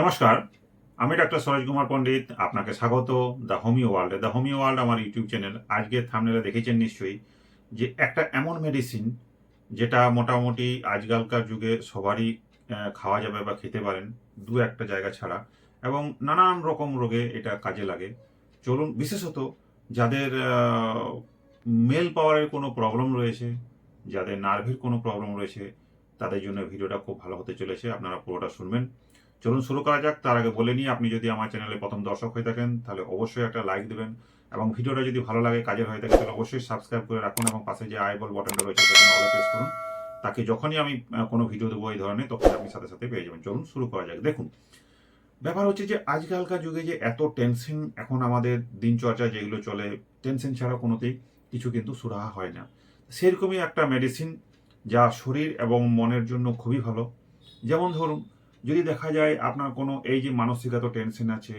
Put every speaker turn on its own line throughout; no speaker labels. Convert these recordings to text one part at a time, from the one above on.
নমস্কার, আমি ডাক্তার সরোজ কুমার পণ্ডিত, আপনাকে স্বাগত, দ্য হোমিও ওয়ার্ল্ডে। দ্য হোমিও ওয়ার্ল্ড আমার ইউটিউব চ্যানেল। আজকে থামনেলে দেখেছেন নিশ্চয়ই যে একটা এমন মেডিসিন যেটা মোটামুটি আজকালকার যুগে সবারই খাওয়া যাবে বা খেতে পারেন, দু একটা জায়গা ছাড়া, এবং নানান রকম রোগে এটা কাজে লাগে। চলুন, বিশেষত যাদের মেল পাওয়ারের কোনো প্রবলেম রয়েছে, যাদের নার্ভের কোনো প্রবলেম রয়েছে, তাদের জন্য ভিডিওটা খুব ভালো হতে চলেছে, আপনারা পুরোটা শুনবেন। চলুন শুরু করা যাক। তার আগে বলে নিই, আপনি যদি আমার চ্যানেলে প্রথম দর্শক হয়ে থাকেন, তাহলে অবশ্যই একটা লাইক দেবেন এবং ভিডিওটা যদি ভালো লাগে, কাজের হয়ে থাকে, তাহলে অবশ্যই সাবস্ক্রাইব করে রাখুন এবং পাশে যে আই বল বটনটা রয়েছে, সেখানে প্রেস করুন। তাকে যখনই আমি কোনো ভিডিও দেবো এই ধরনের তখন আপনি সাথে সাথে পেয়ে যাবেন। চলুন শুরু করা যাক। দেখুন, ব্যাপার হচ্ছে যে আজকালকার যুগে যে এত টেনশন এখন আমাদের দিনচর্চা যেগুলো চলে টেনশন ছাড়া কোনোতেই কিছু কিন্তু সুরাহা হয় না। সেরকমই একটা মেডিসিন যা শরীর এবং মনের জন্য খুবই ভালো। যেমন ধরুন যদি দেখা যায় আপনার কোনো এই যে মানসিক এত টেনশন আছে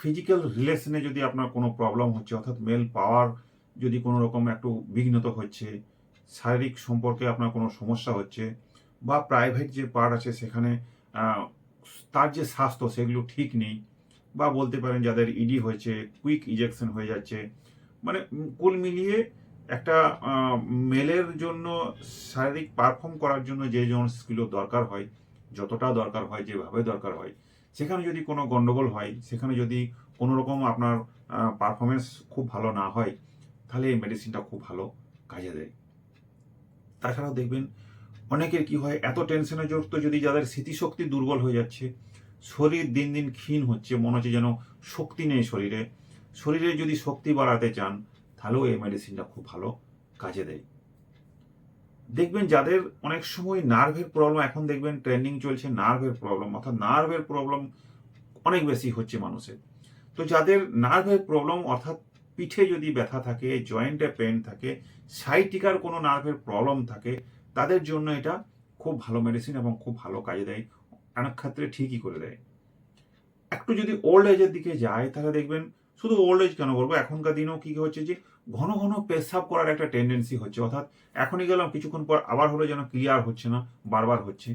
ফিজিক্যাল রিলেশনে যদি আপনার কোনো প্রবলেম হচ্ছে, অর্থাৎ মেল পাওয়ার যদি কোনো রকম একটু বিঘ্নত হচ্ছে, শারীরিক সম্পর্কে আপনার কোনো সমস্যা হচ্ছে, বা প্রাইভেট যে পার্ট আছে সেখানে তার যে স্বাস্থ্য সেগুলো ঠিক নেই, বা বলতে পারেন যাদের ইডি হয়েছে কুইক ইজেকশন হয়ে যাচ্ছে মানে কুল মিলিয়ে একটা মেলের জন্য শারীরিক পারফর্ম করার জন্য যে জিনিসগুলো দরকার হয় যতটা দরকার হয়, যেভাবে দরকার হয়। সেখানে যদি কোনো গন্ডগোল হয়, সেখানে যদি কোনো রকম আপনার পারফরমেন্স খুব ভালো না হয়, তাহলে এই মেডিসিনটা খুব ভালো কাজে দেয়। তাছাড়াও দেখবেন, অনেকের কি হয়, এত টেনশনে যুক্ত যদি যাদের স্মৃতিশক্তি দুর্বল হয়ে যাচ্ছে, শরীর দিন দিন ক্ষীণ হচ্ছে, মনে হচ্ছে যেন শক্তি নেই শরীরে। শরীরে যদি শক্তি বাড়াতে চান, তাহলেও এই মেডিসিনটা খুব ভালো কাজে দেয়। দেখবেন যাদের অনেক সময় নার্ভের প্রবলেম এখন দেখবেন ট্রেন্ডিং চলছে নার্ভের প্রবলেম অর্থাৎ নার্ভের প্রবলেম অনেক বেশি হচ্ছে মানুষের। তো যাদের নার্ভের প্রবলেম অর্থাৎ পিঠে যদি ব্যথা থাকে জয়েন্টে পেন থাকে সাইটিকার কোনো নার্ভের প্রবলেম থাকে, তাদের জন্য এটা খুব ভালো মেডিসিন এবং খুব ভালো কাজে দেয়। অনেক ক্ষেত্রে ঠিকই করে দেয়। একটু যদি ওল্ড এজের দিকে যায়, তাহলে দেখবেন শুধু ওল্ড এজ কেন বলব? এখনকার দিনেও কী হচ্ছে যে ঘন ঘন পেশাব করার একটা টেন্ডেন্সি হচ্ছে। অর্থাৎ এখনই গেলাম, কিছুক্ষণ পর আবার হলো যেন ক্লিয়ার হচ্ছে না, বারবার হচ্ছে।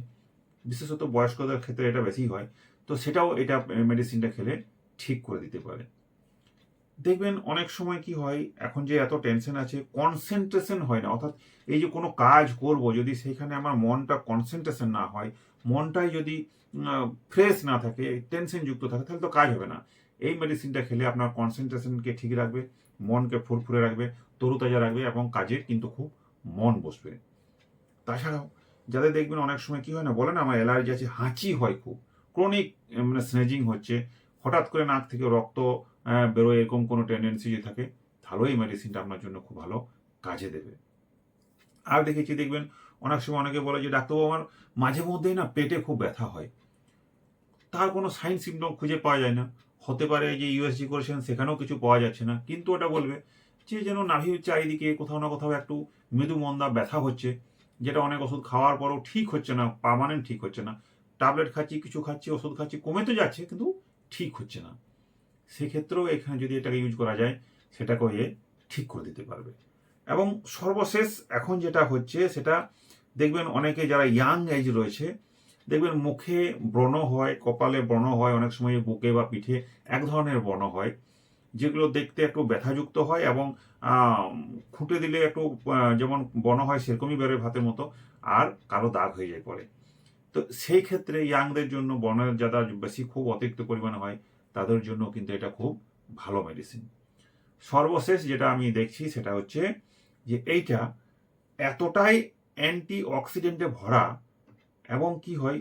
বিশেষত বয়স্কদের ক্ষেত্রে এটা বেশি হয়। তো সেটাও এটা মেডিসিনটা খেলে ঠিক করে দিতে পারে। দেখবেন অনেক সময় কি হয়, এখন যে এত টেনশন আছে কনসেন্ট্রেশন হয় না। অর্থাৎ এই যে কোনো কাজ করব, যদি সেখানে আমার মনটা কনসেন্ট্রেশন না হয়, মনটাই যদি ফ্রেশ না থাকে টেনশন যুক্ত থাকে, তাহলে তো কাজ হবে না। এই মেডিসিনটা খেলে আপনার কনসেন্ট্রেশনকে ঠিক রাখবে। মনকে ফুরফুরে রাখবে, তরুতাজা রাখবে এবং কাজে কিন্তু খুব মন বসবে। তাছাড়াও যাদের দেখবেন অনেক সময় কি হয় না, বলে না, আমার অ্যালার্জি আছে, হাঁচি হয় খুব। ক্রনিক মানে স্নেজিং হচ্ছে। হঠাৎ করে নাক থেকে রক্ত বেরোয়, এরকম কোনো টেন্ডেন্সি যদি থাকে তাহলেও এই মেডিসিনটা আপনার জন্য খুব ভালো কাজে দেবে। আর দেখেছি, দেখবেন অনেক সময় অনেকে বলে যে, ডাক্তারবাবু, আমার মাঝে মধ্যেই না পেটে খুব ব্যথা হয়। তার কোনো সাইন সিমটম খুঁজে পাওয়া যায় না। হতে পারে যে ইউএসজি করেছেন সেখানেও কিছু পাওয়া যাচ্ছে না, কিন্তু ওটা বলবে যে যেন নাভির চারিদিকে কোথাও না কোথাও একটু মৃদু মন্দা ব্যথা হচ্ছে, যেটা অনেক ওষুধ খাওয়ার পরও ঠিক হচ্ছে না পার্মানেন্ট ঠিক হচ্ছে না। ট্যাবলেট খাচ্ছি, কিছু খাচ্ছি, ওষুধ খাচ্ছি, কমে তো যাচ্ছে, কিন্তু ঠিক হচ্ছে না। সেক্ষেত্রেও এখানে যদি এটাকে ইউজ করা যায়, সেটাকে এ ঠিক করে দিতে পারবে। এবং সর্বশেষ এখন যেটা হচ্ছে, সেটা দেখবেন অনেকে যারা ইয়াং এজ রয়েছে দেখবেন মুখে ব্রণ হয়, কপালে ব্রণ হয়, অনেক সময় বুকে বা পিঠে এক ধরনের ব্রণ হয়, যেগুলো দেখতে একটু ব্যথাযুক্ত হয় এবং খুঁটে দিলে একটু যেমন বন হয় সেরকমই বেরোয় ভাতের মতো আর কালো দাগ হয়ে যায় পরে। তো সেই ক্ষেত্রে ইয়াংদের জন্য বনের যারা বেশি খুব অতিরিক্ত পরিমাণে হয়, তাদের জন্য কিন্তু এটা খুব ভালো মেডিসিন সর্বশেষ যেটা আমি দেখছি সেটা হচ্ছে যে এইটা এতটাই অ্যান্টি অক্সিডেন্টে ভরা এবং কি হয়?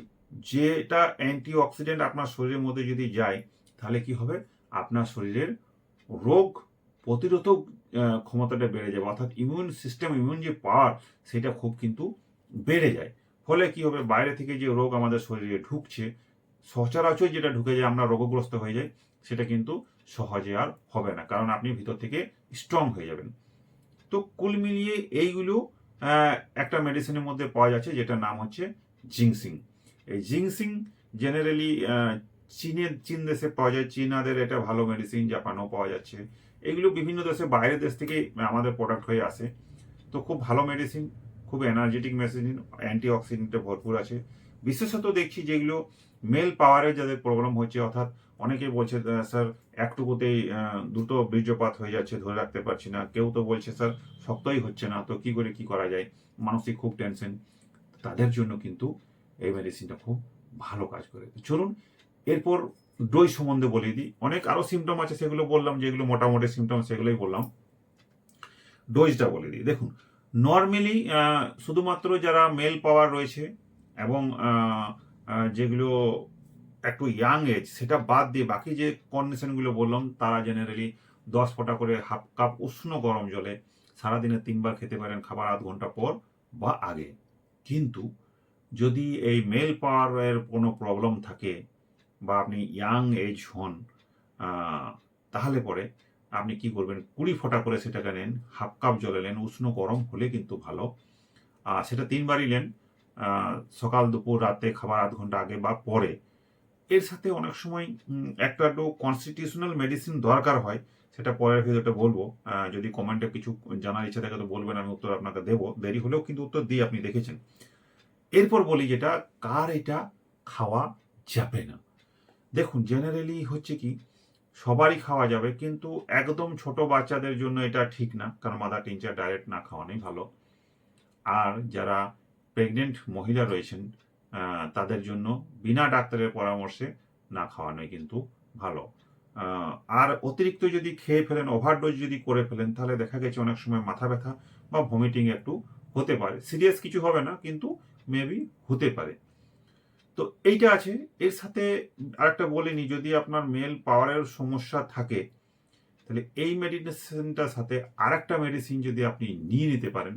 যেটা অ্যান্টি অক্সিডেন্ট আপনার শরীরের মধ্যে যদি যায়, তাহলে কি হবে? আপনার শরীরের রোগ প্রতিরোধক ক্ষমতাটা বেড়ে যাবে। অর্থাৎ ইমিউন সিস্টেম ইমিউন যে পাওয়ার সেটা খুব কিন্তু বেড়ে যায়। ফলে কি হবে? বাইরে থেকে যে রোগ আমাদের শরীরে ঢুকছে, সচরাচর যেটা ঢুকে যায়, আমরা রোগগ্রস্ত হয়ে যাই, সেটা কিন্তু সহজে আর হবে না। কারণ আপনি ভিতর থেকে স্ট্রং হয়ে যাবেন। তো কুল মিলিয়ে এইগুলো একটা মেডিসিনের মধ্যে পাওয়া যাচ্ছে, যেটার নাম হচ্ছে জিংসিং। এই জিংসিং জেনারেলি চীনের চীন দেশে পাওয়া যায়। চীনাদের এটা ভালো মেডিসিন জাপানেও পাওয়া যাচ্ছে। এগুলো বিভিন্ন দেশে, বাইরের দেশ থেকে আমাদের প্রোডাক্ট হয়ে আসে। তো খুব ভালো মেডিসিন খুব এনার্জেটিক মেডিসিন অ্যান্টি অক্সিডেন্টে ভরপুর আছে। বিশেষত দেখছি যেগুলো মেল পাওয়ারে যাদের প্রবলেম হচ্ছে, অর্থাৎ অনেকেই বলছে স্যার, একটুকুতেই দ্রুত বীর্যপাত হয়ে যাচ্ছে, ধরে রাখতে পারছি না। কেউ তো বলছে, স্যার, শক্তই হচ্ছে না। তো কি করে কি করা যায়? মানসিক খুব টেনশন তাদের জন্য কিন্তু এই মেডিসিনটা খুব ভালো কাজ করে। চলুন, এরপর ডোজ সম্বন্ধে বলে দিই। অনেক আরও সিমটম আছে, সেগুলো বললাম, যেগুলো মোটামুটি সিমটম সেগুলোই বললাম। ডোজটা বলে দিই। দেখুন নর্মালি শুধুমাত্র যারা মেল পাওয়ার রয়েছে এবং যেগুলো একটু ইয়াং এজ সেটা বাদ দিয়ে বাকি যে কন্ডিশনগুলো বললাম, তারা জেনারেলি দশ ফোঁটা করে হাফ কাপ উষ্ণ গরম জলে সারাদিনে তিনবার খেতে পারেন খাবার আধ ঘণ্টা পর বা আগে। কিন্তু যদি এই মেল পাওয়ারের কোনো প্রবলেম থাকে বা আপনি ইয়াং এজ হন তাহলে পরে আপনি কি করবেন? কুড়ি ফোঁটা করে সেটাকে নেন হাফ কাপ জলে নেন, উষ্ণ গরম হলে কিন্তু ভালো। সেটা তিনবারই নেন সকাল, দুপুর, রাতে, খাবার আধ ঘণ্টা আগে বা পরে। এর সাথে অনেক সময় একটা একটু কনস্টিটিউশনাল মেডিসিন দরকার হয়, সেটা পরের ভিডিওতে বলব। যদি কমেন্টে কিছু জানার ইচ্ছা থাকে তো বলবেন, আমি উত্তর আপনাকে দেবো। দেরি হলেও কিন্তু উত্তর দিয়ে আপনি দেখেছেন। এরপর বলি যেটা, কার এটা খাওয়া যাবে না? দেখুন জেনারেলি হচ্ছে কি, সবারই খাওয়া যাবে, কিন্তু একদম ছোট বাচ্চাদের জন্য এটা ঠিক না, কারণ মাদার টিনচার ডাইরেক্ট না খাওয়ানোই ভালো। আর যারা প্রেগনেন্ট মহিলা রয়েছেন তাদের জন্য বিনা ডাক্তারের পরামর্শে না খাওয়ানোই কিন্তু ভালো। আর অতিরিক্ত যদি খেয়ে ফেলেন ওভারডোজ যদি করে ফেলেন, তাহলে দেখা গেছে অনেক সময় মাথা ব্যথা বা ভমিটিং একটু হতে পারে। সিরিয়াস কিছু হবে না, কিন্তু মেবি হতে পারে। তো এইটা আছে। এর সাথে আরেকটা বলিনি যদি আপনার মেল পাওয়ারের সমস্যা থাকে, তাহলে এই মেডিসিনটার সাথে আরেকটা মেডিসিন যদি আপনি নিয়ে নিতে পারেন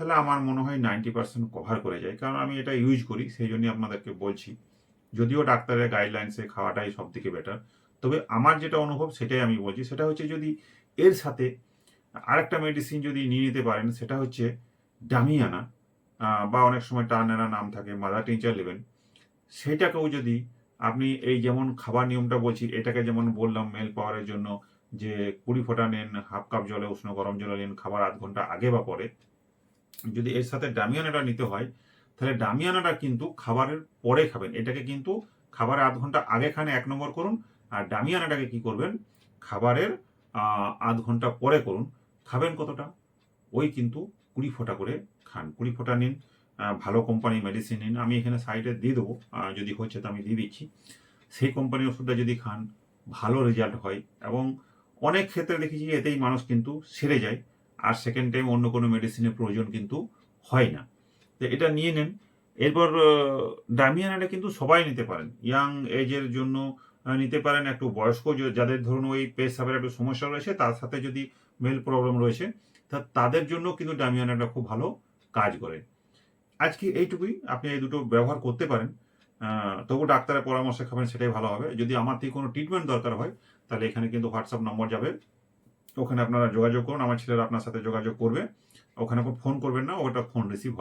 তাহলে আমার মনে হয় নাইনটি পার্সেন্ট কভার করে যায়। কারণ আমি এটা ইউজ করি, সেই জন্যই আপনাদেরকে বলছি। যদিও ডাক্তারের গাইডলাইন্সে খাওয়াটাই সব থেকে বেটার তবে আমার যেটা অনুভব সেটাই আমি বলছি। সেটা হচ্ছে যদি এর সাথে আরেকটা মেডিসিন যদি নিয়ে নিতে পারেন, সেটা হচ্ছে ডামিয়ানা বা অনেক সময় টার্নেরা নাম থাকে মাদার টিনচার নেবেন সেটাকেও যদি আপনি এই যেমন খাবার নিয়মটা বলছি, এটাকে যেমন বললাম মেল পাওয়ারের জন্য যে কুড়ি ফোঁটা নেন হাফ কাপ জলে উষ্ণ গরম জলে নেন, খাবার আধ ঘণ্টা আগে বা পরে যদি এর সাথে ডামিয়ানাটা নিতে হয়, তাহলে ডামিয়ানাটা কিন্তু খাবারের পরে খাবেন। এটাকে কিন্তু খাবারের আধ ঘণ্টা আগে খানে, এক নম্বর করুন। আর ডামিয়ানাটাকে কি করবেন? খাবারের আধ ঘণ্টা পরে করুন। খাবেন কতটা? ওই কিন্তু কুড়ি ফোঁটা করে খান। কুড়ি ফোঁটা নিন ভালো কোম্পানির মেডিসিন নিন। আমি এখানে সাইডে দিয়ে দেবো। যদি হচ্ছে তো আমি দিয়ে দিচ্ছি। সেই কোম্পানির ওষুধটা যদি খান, ভালো রেজাল্ট হয়। এবং অনেক ক্ষেত্রে দেখেছি এতেই মানুষ কিন্তু সেরে যায়। আর সেকেন্ড টাইম অন্য কোনো মেডিসিনের প্রয়োজন কিন্তু হয় না। তো এটা নিয়ে নেন। এরপর ডামিয়ানাটা কিন্তু সবাই নিতে পারেন। ইয়াং এজের জন্য নিতে পারেন। একটু বয়স্ক যাদের ধরুন ওই পেশাবের একটু সমস্যা রয়েছে, তার সাথে যদি মেল প্রবলেম রয়েছে, তা তাদের জন্য কিন্তু ডামিয়ানাটা খুব ভালো কাজ করে। আজকে এইটুকুই। আপনি এই দুটো ব্যবহার করতে পারেন। তবু ডাক্তারের পরামর্শ খাবেন, সেটাই ভালো হবে। যদি আমার থেকে কোনো ট্রিটমেন্ট দরকার হয়, তাহলে এখানে কিন্তু হোয়াটসঅ্যাপ নম্বর যাবে। ওখানে আপনারা যোগাযোগ করুন, আমার ছেলেরা আপনার সাথে যোগাযোগ করবে। ওখানে ফোন করবেন না, ওটা ফোন রিসিভ হয়।